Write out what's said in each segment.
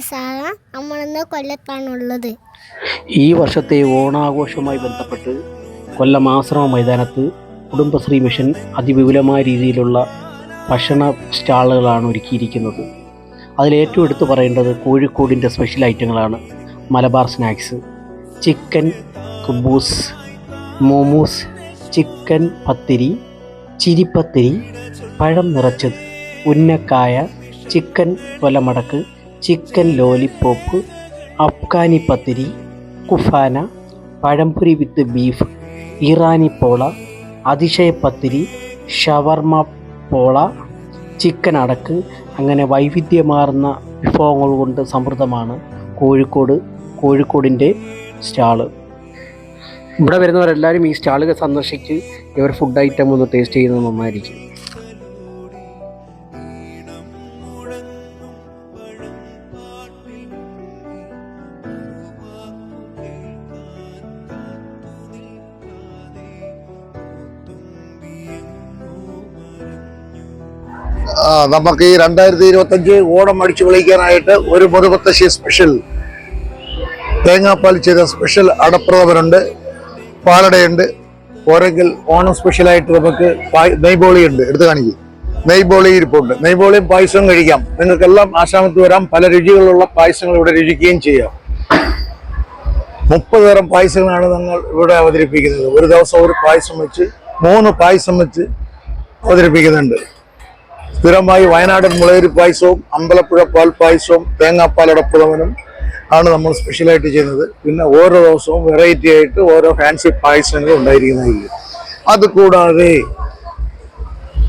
Sara നമ്മളിന്ന് കൊല്ലത്താണുള്ളത് ഈ വർഷത്തെ ഓണാഘോഷവുമായി ബന്ധപ്പെട്ട് കൊല്ലം ആശ്രമ മൈതാനത്ത് കുടുംബശ്രീ മിഷൻ അതിവിപുലമായ രീതിയിലുള്ള ഭക്ഷണ സ്റ്റാളുകളാണ് ഒരുക്കിയിരിക്കുന്നത്. അതിലേറ്റവും എടുത്തു പറയേണ്ടത് കോഴിക്കോടിന്റെ സ്പെഷ്യൽ ഐറ്റങ്ങളാണ് മലബാർ സ്നാക്സ് ചിക്കൻ കുബൂസ് മോമോസ് ചിക്കൻ പത്തിരി ചിരിപ്പത്തിരി പഴം നിറച്ചത് ഉന്നക്കായ ചിക്കൻ കൊലമടക്ക് ചിക്കൻ ലോലിപ്പോപ്പ് അഫ്ഗാനി പത്തിരി കുഫാന പഴംപൊരി വിത്ത് ബീഫ് ഇറാനി പോള അതിശയ പത്തിരി ഷവർമ പോള ചിക്കൻ അടക്ക് അങ്ങനെ വൈവിധ്യമാർന്ന വിഭവങ്ങൾ കൊണ്ട് സമൃദ്ധമാണ് കോഴിക്കോട് കോഴിക്കോടിന്റെ സ്റ്റാൾ. ഇവിടെ വരുന്നവരെല്ലാവരും ഈ സ്റ്റാളുകൾ സന്ദർശിച്ച് ഇവർ ഫുഡ് ഐറ്റം ഒന്ന് ടേസ്റ്റ് ചെയ്യുന്നത് നന്നായിരിക്കും. നമുക്ക് ഈ രണ്ടായിരത്തി ഇരുപത്തി അഞ്ച് ഓണം അടിച്ചു വിളിക്കാനായിട്ട് ഒരു മുതുപത്തശ്ശി സ്പെഷ്യൽ തേങ്ങാപ്പാൽ ചെയ്ത സ്പെഷ്യൽ അടപ്രഥമനുണ്ട്. പാലടയുണ്ട്. ഓരെങ്കിൽ ഓണം സ്പെഷ്യലായിട്ട് നമുക്ക് നെയ്ബോളി ഉണ്ട് എടുത്തു കാണിക്കും. നെയ്ബോളി ഇരിപ്പുണ്ട്. നെയ്ബോളിയും പായസവും കഴിക്കാം. നിങ്ങൾക്കെല്ലാം ആശാമത്ത് വരാം. പല രുചികളുള്ള പായസങ്ങൾ ഇവിടെ രുചിക്കുകയും ചെയ്യാം. മുപ്പത് തരം പായസങ്ങളാണ് ഞങ്ങൾ ഇവിടെ അവതരിപ്പിക്കുന്നത്. ഒരു ദിവസം ഒരു പായസം വെച്ച് മൂന്ന് പായസം വെച്ച് അവതരിപ്പിക്കുന്നുണ്ട്. സ്ഥിരമായി വയനാടൻ മുളയരി പായസവും അമ്പലപ്പുഴ പാൽ പായസവും തേങ്ങാപ്പാലടപ്പുറവനും ആണ് നമ്മൾ സ്പെഷ്യലായിട്ട് ചെയ്യുന്നത്. പിന്നെ ഓരോ ദിവസവും വെറൈറ്റി ആയിട്ട് ഓരോ ഫാൻസി പായസങ്ങൾ ഉണ്ടായിരിക്കുന്നതിൽ അതുകൂടാതെ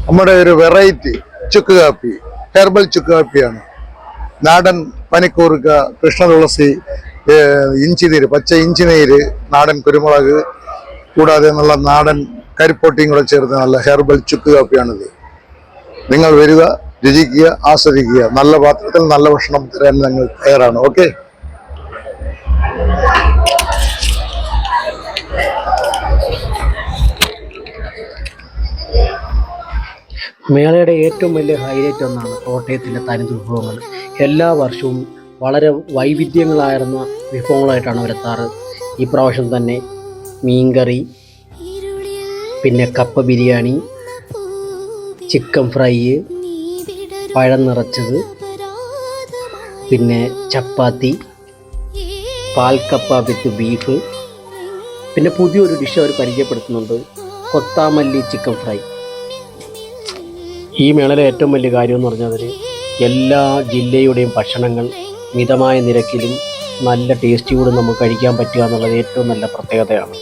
നമ്മുടെ ഒരു വെറൈറ്റി ചുക്ക് കാപ്പി ഹെർബൽ ചുക്ക് കാപ്പിയാണ്. നാടൻ പനിക്കൂർക്ക കൃഷ്ണ തുളസി ഇഞ്ചി നീര് പച്ച ഇഞ്ചി നീര് നാടൻ കുരുമുളക് കൂടാതെ നല്ല നാടൻ കരിപ്പൊട്ടിയും കൂടെ ചേർത്ത് നല്ല ഹെർബൽ ചുക്ക് കാപ്പിയാണിത്. നിങ്ങൾ വരിക രുചിക്കുക ആസ്വദിക്കുക. നല്ല പാത്രത്തിൽ നല്ല ഭക്ഷണം തരാൻ ഞങ്ങൾ തയ്യാറാണ്. ഓക്കെ മേളയുടെ ഏറ്റവും വലിയ ഹൈലൈറ്റ് ഒന്നാണ് കോട്ടയത്തിന്റെ തനത് വിഭവങ്ങൾ. എല്ലാ വർഷവും വളരെ വൈവിധ്യങ്ങളായിരുന്ന വിഭവങ്ങളായിട്ടാണ് അവരെത്താറ് ഈ പ്രാവശ്യം തന്നെ മീൻകറി പിന്നെ കപ്പ ബിരിയാണി ചിക്കൻ ഫ്രൈ പഴം നിറച്ചത് പിന്നെ ചപ്പാത്തി പാൽക്കപ്പ വിത്ത് ബീഫ് പിന്നെ പുതിയൊരു ഡിഷ് അവർ പരിചയപ്പെടുത്തുന്നുണ്ട് കൊത്താമല്ലി ചിക്കൻ ഫ്രൈ. ഈ മേളയിലെ ഏറ്റവും വലിയ കാര്യം എന്ന് പറഞ്ഞാൽ എല്ലാ ജില്ലയുടെയും ഭക്ഷണങ്ങൾ മിതമായ നിരക്കിലും നല്ല ടേസ്റ്റിയോടും നമുക്ക് കഴിക്കാൻ പറ്റുക എന്നുള്ളത് ഏറ്റവും നല്ല പ്രത്യേകതയാണ്.